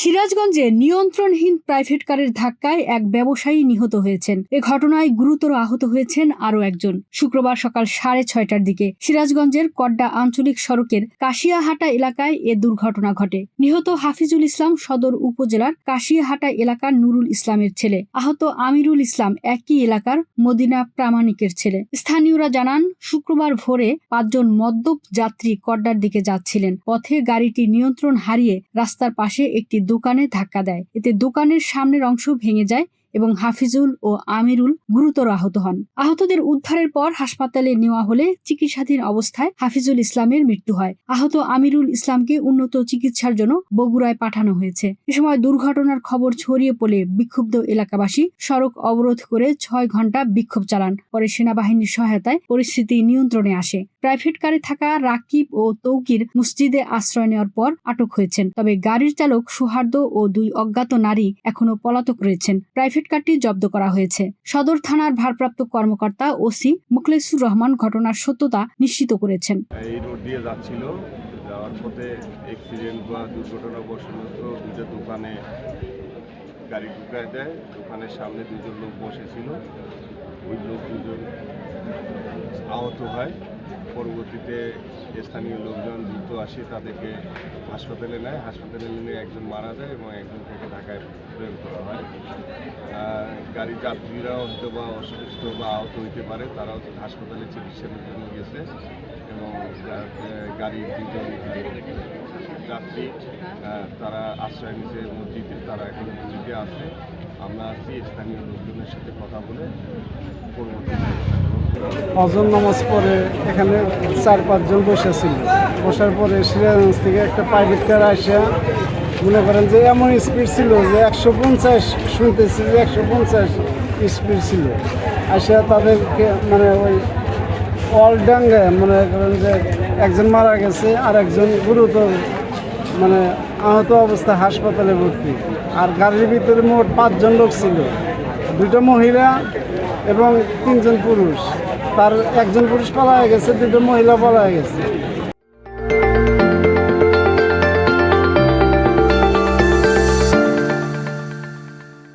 সিরাজগঞ্জে নিয়ন্ত্রণহীন প্রাইভেট কারের ধাক্কায় এক ব্যবসায়ী নিহত হয়েছেন। এ ঘটনায় গুরুতর আহত হয়েছেন আরও একজন। শুক্রবার সকাল সাড়ে ছয়টার দিকে সিরাজগঞ্জের কড্ডা আঞ্চলিক সড়কের কাশিয়াহাটা এলাকায় এ দুর্ঘটনা ঘটে। নিহত হাফিজুল ইসলাম সদর উপজেলার কাশিয়াহাটা এলাকার নুরুল ইসলামের ছেলে। আহত আমিরুল ইসলাম একই এলাকার মদিনা প্রামাণিকের ছেলে। স্থানীয়রা জানান, শুক্রবার ভোরে পাঁচজন মদ্যপ যাত্রী কড্ডার দিকে যাচ্ছিলেন। পথে গাড়িটি নিয়ন্ত্রণ হারিয়ে রাস্তার পাশে একটি দোকানে ধাক্কা দেয়। এতে দোকানের সামনের অংশ ভেঙে যায় এবং হাফিজুল ও আমিরুল গুরুতর আহত হন। আহতদের উদ্ধারের পর হাসপাতালে নেওয়া হলে চিকিৎসাধীন অবস্থায় হাফিজুল ইসলামের মৃত্যু হয়। আহত আমিরুল ইসলামকে উন্নত চিকিৎসার জন্য বগুড়ায় পাঠানো হয়েছে। এ সময় দুর্ঘটনার খবর ছড়িয়ে পড়লে বিক্ষুব্ধ এলাকাবাসী সড়ক অবরোধ করে ছয় ঘণ্টা বিক্ষোভ চালান। পরে সেনাবাহিনীর সহায়তায় পরিস্থিতি নিয়ন্ত্রণে আসে। প্রাইভেট কারে থাকা রাকিব ও তৌকির মসজিদে আশ্রয় নেওয়ার পর আটক হয়েছেন। তবে গাড়ির চালক সুহার্দ ও দুই অজ্ঞাত নারী এখনও পলাতক রয়েছেন। প্রাইভেট কারটি জব্দ করা হয়েছে। সদর থানার ভারপ্রাপ্ত কর্মকর্তা ওসি মুখলেসুর রহমান ঘটনার সত্যতা নিশ্চিত করেছেন। এই রোড দিয়ে যাচ্ছিল। যাওয়ার পথে অ্যাক্সিডেন্ট বা দুর্ঘটনাবশত দুটো দোকানে গাড়ি ঢুকায় দেয়। দোকানের সামনে দুজন লোক বসেছিল। ওই লোক দুজন আহত হয়। পরবর্তীতে স্থানীয় লোকজন দ্রুত আসে তাদেরকে হাসপাতালে নেয়। হাসপাতালে নিয়ে একজন মারা যায় এবং একজন থেকে ঢাকায় প্রেরণ করা হয়। গাড়ির যাত্রীরাও হয়তো বা অসুস্থ বা আহত হইতে পারে, তারাও হাসপাতালে চিকিৎসার জন্য গেছে এবং গাড়ির দুজন যাত্রী তারা আশ্রয় নিচে মসজিদে, তারা এখন মসজিদে আছে। আমরা আছি, স্থানীয় লোকজনের সাথে কথা বলে পরবর্তীতে অজন নামাজ পড়ে এখানে চার পাঁচজন বসেছিল। বসার পরে সিরাজগঞ্জ থেকে একটা প্রাইভেট কার আসা মনে করেন যে এমন স্পিড ছিল যে একশো পঞ্চাশ শুনতেছি যে একশো পঞ্চাশ স্পিড ছিল। আসা তাদেরকে মানে ওই অলডাঙ্গে মনে করেন যে একজন মারা গেছে আর একজন গুরুতর মানে আহত অবস্থা হাসপাতালে ভর্তি। আর গাড়ির ভিতরে মোট পাঁচজন লোক ছিল। দুটো মহিলা এবং তিনজন পুরুষ। তার একজন পুরুষ পালা গেছে দুটো মহিলা পালা গেছে।